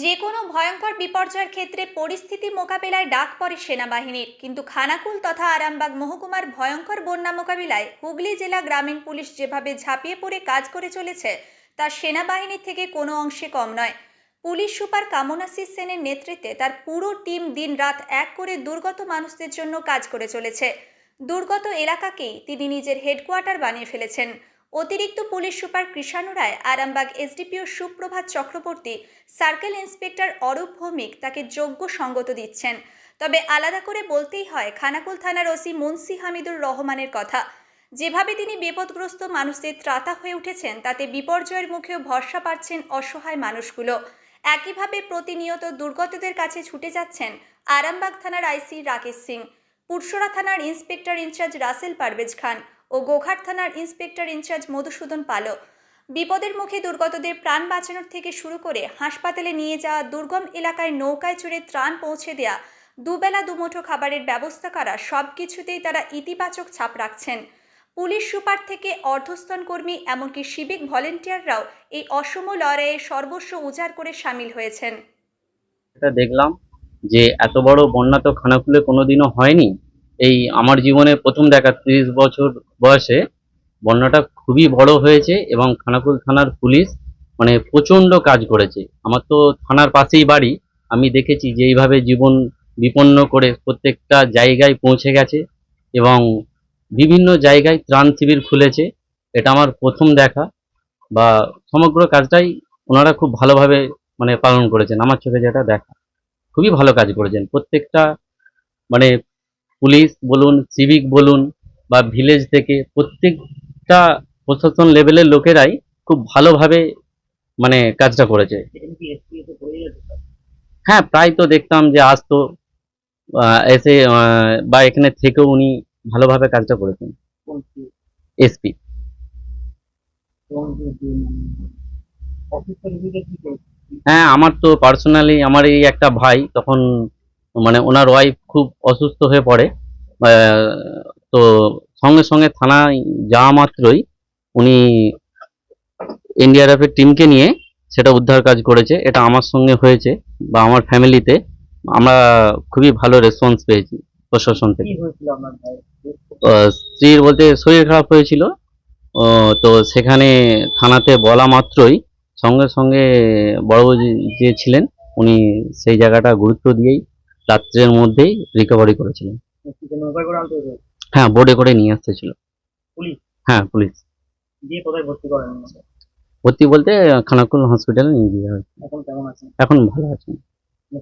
যে কোনো ভয়ঙ্কর বিপর্যয়ের ক্ষেত্রে পরিস্থিতি মোকাবেলায় ডাক পড়ে সেনাবাহিনীর। কিন্তু খানাকুল তথা আরামবাগ মহকুমার ভয়ঙ্কর বন্যা মোকাবিলায় হুগলি জেলা গ্রামীণ পুলিশ যেভাবে ঝাঁপিয়ে পড়ে কাজ করে চলেছে, তা সেনাবাহিনীর থেকে কোনো অংশে কম নয়। পুলিশ সুপার কামনাসিস সেনের নেতৃত্বে তার পুরো টিম দিন রাত এক করে দুর্গত মানুষদের জন্য কাজ করে চলেছে। দুর্গত এলাকাকেই তিনি নিজের হেডকোয়ার্টার বানিয়ে ফেলেছেন। অতিরিক্ত police super Krishanu Ray, Arambag SDPO Suprabhat Chakraborty, circle inspector Arup Bhowmik তাকে যোগ্য সঙ্গত দিচ্ছেন। তবে আলাদা করে বলতেই হয়, খানাকুল থানার ওসি মুন্সি হামিদুর রহমানের কথা। যেভাবে তিনি বিপদগ্রস্ত মানুষদের ত্রাতা হয়ে উঠেছেন, তাতে বিপর্যয়ের মুখেও ভরসা পাচ্ছেন অসহায় মানুষগুলো। একইভাবে প্রতিনিয়ত দুর্গতদের কাছে ছুটে যাচ্ছেন আরামবাগ থানার আইসি রাকেশ সিং। পুরসরা থানার inspector in charge Rasel Parvez Khan. ও গোঘাট থানার ইন্সপেক্টর ইনচার্জ মধুসূদন পালক। বিপদের মুখে দুর্গতদের প্রাণ বাঁচানোর থেকে শুরু করে হাসপাতালে নিয়ে যাওয়া দুর্গম এলাকায় নৌকায় চড়ে ত্রাণ পৌঁছে দেয়া, দুবেলা দুমুঠো খাবারের ব্যবস্থা করা সব কিছুতেই তারা ইতিবাচক ছাপ রাখছেন। পুলিশ সুপার থেকে অর্ধস্তন কর্মী এমনকি সিভিক ভলেন্টিয়াররাও এই অসম লড়াইয়ে সর্বস্ব উজাড় করে সামিল হয়েছেন। দেখলাম যে এত বড় বন্যা তো খানাকুলে কোনোদিনও হয়নি। এই আমার জীবনে প্রথম দেখা ত্রিশ বছর বয়সে বন্যাটা খুবই বড় হয়েছে এবং খানাকুল থানার পুলিশ মানে প্রচণ্ড কাজ করেছে। আমার তো থানার পাশেই বাড়ি। আমি দেখেছি যে এইভাবে জীবন বিপন্ন করে প্রত্যেকটা জায়গায় পৌঁছে গেছে এবং বিভিন্ন জায়গায় ত্রাণ শিবির খুলেছে। এটা আমার প্রথম দেখা বা সমগ্র কাজটাই ওনারা খুব ভালোভাবে মানে পালন করেছেন। আমার চোখে যেটা দেখা, খুবই ভালো কাজ করেছেন। প্রত্যেকটা মানে পুলিশ বলুন সিভিক বলুন বা ভিলেজ থেকে প্রত্যেকটা প্রশাসন লেভেলের লোকেরাই খুব ভালোভাবে মানে কাজটা করেছে। হ্যাঁ প্রায় তো দেখতাম যে আসতো এসে বা এখানে থেকেও উনি ভালোভাবে কাজটা করেছেন। এসপি হ্যাঁ আমার তো পার্সোনালি আমার এই একটা ভাই, তখন মানে ওনার ওয়াইফ খুব অসুস্থ হয়ে পড়ে। তো সঙ্গে সঙ্গে থানায় যাওয়া মাত্রই উনি এনডিআরএফ এর টিমকে নিয়ে সেটা উদ্ধার কাজ করেছে। এটা আমার সঙ্গে হয়েছে বা আমার ফ্যামিলিতে আমরা খুবই ভালো রেসপন্স পেয়েছি প্রশাসন থেকে। স্ত্রীর বলতে শরীর খারাপ হয়েছিল। তো সেখানে থানাতে বলা মাত্রই সঙ্গে সঙ্গে বড়বাবু যে ছিলেন উনি সেই জায়গাটা গুরুত্ব দিয়েই রাত্রের মধ্যেই রিকভারি করেছিলেন। হ্যাঁ বোর্ডে করে নিয়ে আসতে ছিল। হ্যাঁ পুলিশ। ভর্তি বলতে খানাকুল হসপিটালে নিয়ে গিয়ে এখন কেমন আছেন? এখন ভালো আছেন মানে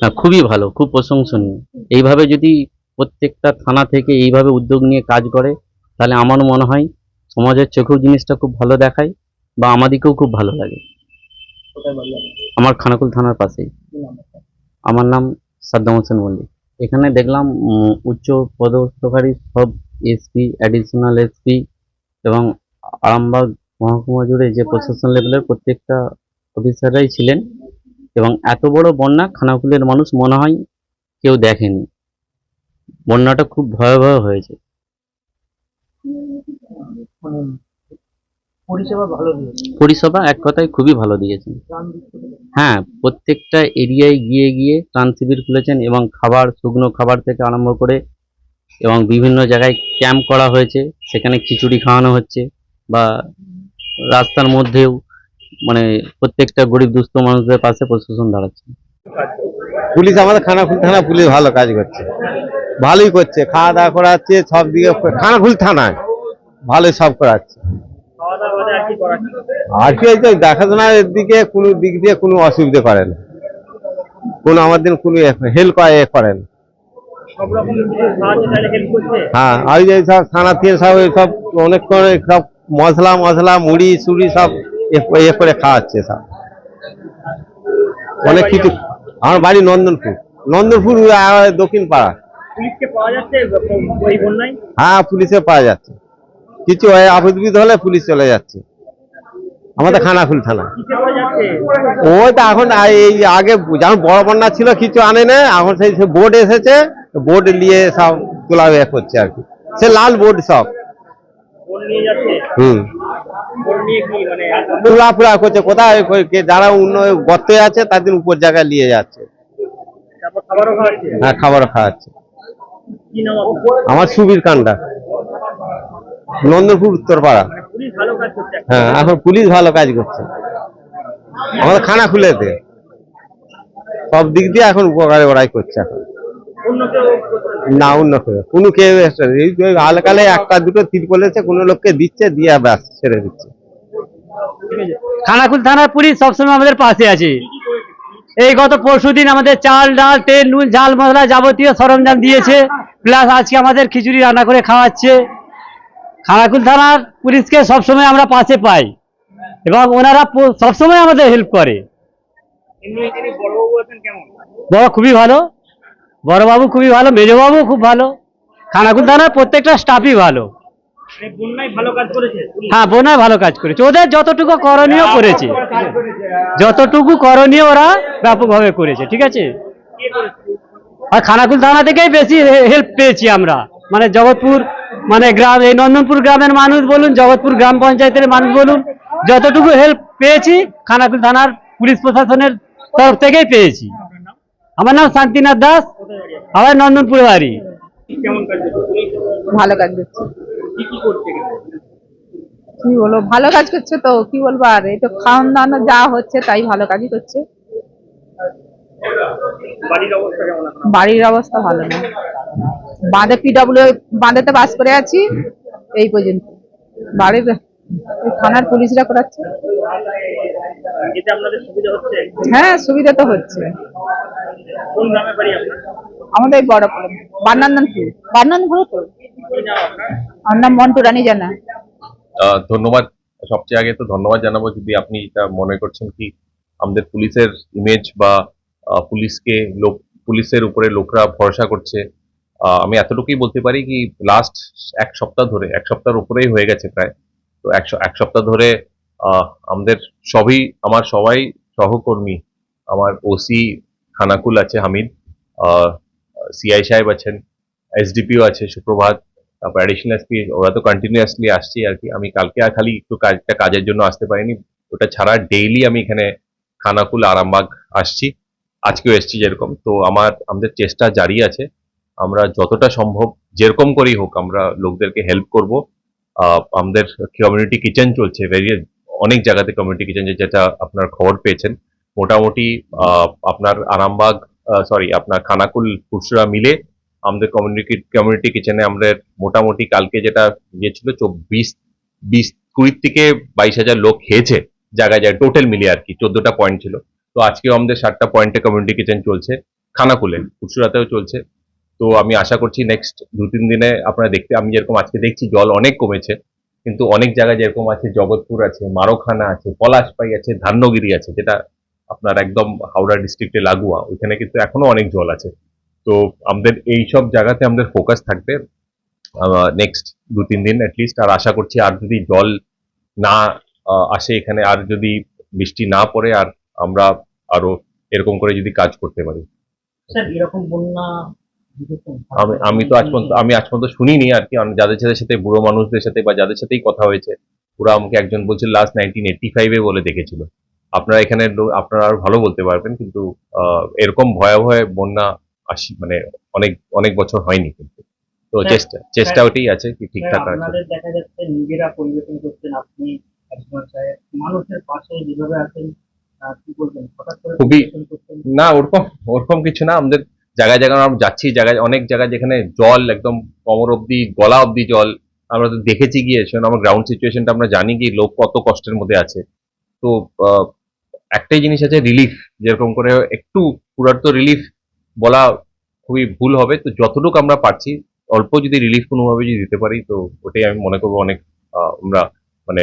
হ্যাঁ খুবই ভালো। খুব প্রশংসনীয়। এইভাবে যদি প্রত্যেকটা থানা থেকে এইভাবে উদ্যোগ নিয়ে কাজ করে তাহলে আমার মনে হয় সমাজের চোখেও জিনিসটা খুব ভালো দেখায় বা আমাদেরকেও খুব ভালো লাগে? আমার খানাকুল থানার পাশেই? আমার নাম সাদ্দাম হোসেন মল্লিক। এখানে দেখলাম উচ্চ পদস্থকারী সব এসপি অ্যাডিশনাল এসপি এবং আরামবাগ মহকুমা জুড়ে যে প্রশাসন লেভেলের প্রত্যেকটা অফিসাররাই ছিলেন এবং এত বড় বন্যা খানাকুলের মানুষ মনে হয় কেউ দেখেনি। বন্যাটা খুব ভয়াবহ হয়েছে। পরিষেবা ভালো দিয়েছে। পরিষেবা এক কথায় খুবই ভালো দিয়েছেন। হ্যাঁ প্রত্যেকটা এরিয়ায় গিয়ে গিয়ে ত্রাণ শিবির খুলেছেন এবং খাবার শুকনো খাবার থেকে আরম্ভ করে এবং বিভিন্ন জায়গায় ক্যাম্প করা হয়েছে। সেখানে খিচুড়ি খাওয়ানো হচ্ছে বা রাস্তার মধ্যেও মানে প্রত্যেকটা গরিব দুস্থ মানুষদের পাশে প্রশাসন দাঁড়াচ্ছে। পুলিশ আমাদের খানাকুল থানা পুলিশ ভালো কাজ করছে। ভালোই করছে। খাওয়া দাওয়া করাচ্ছে সব দিকে খানাকুল থানায়। ভালোই সব করাচ্ছে। আর কি করাচ্ছে আর কি হয়েছে দেখাশোনার দিকে কোনো দিক দিয়ে কোনো অসুবিধা করে না কোনো আমাদের কোনো হেল্প করে এ করে না সব রকম কিছু সাহায্য চাইলে হেল্প করছে? হ্যাঁ আর যে সব থানা থেকে সব সব অনেক করে সব মশলা মশলা মুড়ি সুড়ি সব এ- এ করে খাওয়াচ্ছে সব। অনেক কিছু আমার বাড়ি নন্দনপুর। নন্দনপুর দক্ষিণ পাড়া। হ্যাঁ পুলিশে পাওয়া যাচ্ছে। কিছু হয় আপদ বিপদ হলে পুলিশ চলে যাচ্ছে। আমাদের খানাকুল থানা। ওই তো এখন এই আগে যেমন বড় বন্যা ছিল কিছু আনে না এখন সেই বোর্ড এসেছে বোর্ড নিয়ে সব তোলা ইয়ে করছে আর কি। সে লাল বোর্ড সব। হুম। কি মানে করছে কোথায় যারা অন্য গর্তে আছে তাদের উপর জায়গায় নিয়ে যাচ্ছে। হ্যাঁ খাবারও খাওয়াচ্ছে। আমার সুবীর কান্ডা। নন্দনপুর উত্তরপাড়া। পুলিশ ভালো কাজ করছে। হ্যাঁ এখন পুলিশ ভালো কাজ করছে। আমাদের খানা খুলেতে সব দিক দিয়ে এখন উপকারে ওরাই করছে এখন। অন্য কেউ করছে না। অন্য কেউ। কোনো কেউ। এই একটা দুটো তিরপল এসে কোনো লোককে দিচ্ছে দিয়ে ব্যাস ছেড়ে দিচ্ছে। ঠিক আছে খানাকুল থানার পুলিশ সবসময় আমাদের পাশে আছে। এই গত পরশুদিন আমাদের চাল ডাল তেল নুন ঝাল মশলা যাবতীয় সরঞ্জাম দিয়েছে। প্লাস আজকে আমাদের খিচুড়ি রান্না করে খাওয়াচ্ছে। খানাকুল থানার পুলিশকে সবসময় আমরা পাশে পাই এবং ওনারা সবসময় আমাদের হেল্প করে। বড় খুবই ভালো। বড়বাবু খুবই ভালো মেজবাবু খুব ভালো। খানাকুল থানার প্রত্যেকটা স্টাফই ভালো। হ্যাঁ বোনায় ভালো কাজ করেছে। ওদের যতটুকু করণীয় করেছে। যতটুকু করণীয় ওরা ব্যাপকভাবে করেছে, ঠিক আছে? আর খানাকুল থানা থেকেই বেশি হেল্প পেয়েছি আমরা। মানে জগৎপুর মানে গ্রাম এই নন্দনপুর গ্রামের মানুষ বলুন জগৎপুর গ্রাম পঞ্চায়েতের মানুষ বলুন যতটুকু হেল্প পেয়েছি খানাকুল থানার পুলিশ প্রশাসনের তরফ থেকেই পেয়েছি। আমার নাম শান্তিনাথ দাস আমার নন্দনপুর বাড়ি। ভালো কাজ করছে। কি বলব ভালো কাজ করছে তো কি বলব আর এই তো খাওয়ান দাওয়ানো যা হচ্ছে তাই ভালো কাজই করছে। বাড়ির অবস্থা বাড়ির অবস্থা ভালো না। বাঁধে পিডব্লিউ বাঁধেতে বাস করে আছি। এই পর্যন্ত। বাড়ির থানার পুলিশরা করাচ্ছে। হ্যাঁ সুবিধা তো হচ্ছে। আমাদের বড় করে বান্নানপুর বান্নানপুর তো আমার নাম মন্টু রানী জানা। আহ, ধন্যবাদ। সবচেয়ে আগে তো ধন্যবাদ জানাব যদি আপনি এটা মনে করছেন কি আমাদের পুলিশের ইমেজ বা পুলিশকে লোক পুলিশের উপরে লোকরা ভরসা করছে। আমি এতটুকুই বলতে পারি কি লাস্ট এক সপ্তাহ ধরে, এক সপ্তাহের উপরেই হয়ে গেছে প্রায়। তো এক এক সপ্তাহ ধরে আমাদের সবই, আমার সবাই সহকর্মী, আমার ওসি খানাকুল আছে, হামিদ সিআই সাহেব আছেন এসডিপিও আছে, সুপ্রভাত, তারপর অ্যাডিশনাল এসপি ওরা তো কন্টিনিউয়াসলি আসছি আর কি। আমি কালকে আর খালি একটু কাজটা কাজের জন্য আসতে পারিনি। ওটা ছাড়া ডেইলি আমি এখানে খানাকুল, আরামবাগ আসছি। আজকেও এসছি যেরকম। তো আমার, আমাদের চেষ্টা জারি আছে। আমরা যতটা সম্ভব যেরকম করেই হোক আমরা লোকদেরকে হেল্প করব। আমাদের কমিউনিটি কিচেন চলছে ভেরি অনেক জায়গাতে কমিউনিটি কিচেন যেটা আপনার খবর পেয়েছেন। মোটামুটি আপনার আরামবাগ সরি আপনার খানাকুল, খুচরা মিলে আমাদের কমিউনিটি কমিউনিটি কিচেনে আমাদের মোটামুটি কালকে যেটা ইয়ে ছিল চব্বিশ, বিশ, কুড়ি থেকে বাইশ হাজার লোক খেয়েছে জায়গায় জায়গায় টোটাল মিলিয়ে আর কি, চোদ্দটা পয়েন্ট ছিল। তো আজকেও আমাদের ষাটটা পয়েন্টে কমিউনিটি কিচেন চলছে খানাকুলে খুচরাতেও চলছে। তো আমি আশা করছি নেক্সট দু তিন দিনে আপনারা দেখতে, আমি যেরকম আজকে দেখছি জল অনেক কমেছে, কিন্তু অনেক জায়গায় যেরকম আছে জগৎপুর আছে, মারোখানা আছে, পলাশপাই আছে, ধান্যগিরি আছে, যেটা আপনার একদম হাওড়া ডিস্ট্রিক্টে লাগুয়া, ওইখানে কিন্তু এখনও অনেক জল আছে। তো আমাদের এই সব জায়গাতে আমাদের ফোকাস থাকবে নেক্সট দু তিন দিন অ্যাটলিস্ট আর আশা করছি আর যদি জল না আসে এখানে, আর যদি বৃষ্টি না পড়ে, আর আমরা আরও এরকম করে যদি কাজ করতে পারি। স্যার এরকম বন্যা আমি আমি তো আজ পর্যন্ত আমি আজ পর্যন্ত শুনিনি আর কি। যাদের সাথে সাথে বুড়ো মানুষদের সাথে বা যাদের সাথেই কথা হয়েছে ওরা আমাকে একজন বলছিল লাস্ট নাইনটিন এইটটি ফাইভে বলে দেখেছিল। আপনারা এখানে আপনারা আরও ভালো বলতে পারবেন কিন্তু আহ, এরকম ভয়াবহ বন্যা আসি মানে অনেক অনেক বছর হয়নি কিন্তু। তো চেষ্টা চেষ্টা ওটাই আছে কি ঠিকঠাক আছে। দেখা যাচ্ছে নিজেরা পরিবেশন করছেন আপনি মানুষের পাশে যেভাবে আছেন খুবই- না ওরকম ওরকম কিছু না আমাদের জায়গায় জায়গায় আমরা যাচ্ছি, জায়গায় অনেক জায়গায় যেখানে জল একদম কোমর অব্দি গলা অব্দি জল, আমরা তো দেখেছি গিয়ে সেখানে আমরা গ্রাউন্ড সিচুয়েশনটা আমরা জানি কি লোক কত কষ্টের মধ্যে আছে। তো একটাই জিনিস আছে রিলিফ যেরকম করে একটু পুরার তো রিলিফ বলা খুবই ভুল হবে, তো যতটুকু আমরা পারছি, অল্প যদি রিলিফ কোনোভাবে যদি দিতে পারি, তো ওটাই আমি মনে করব অনেক আমরা মানে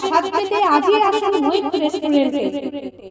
স্বাদ পেতে আজই আসুন মৈত্র রেস্টুরেন্টে।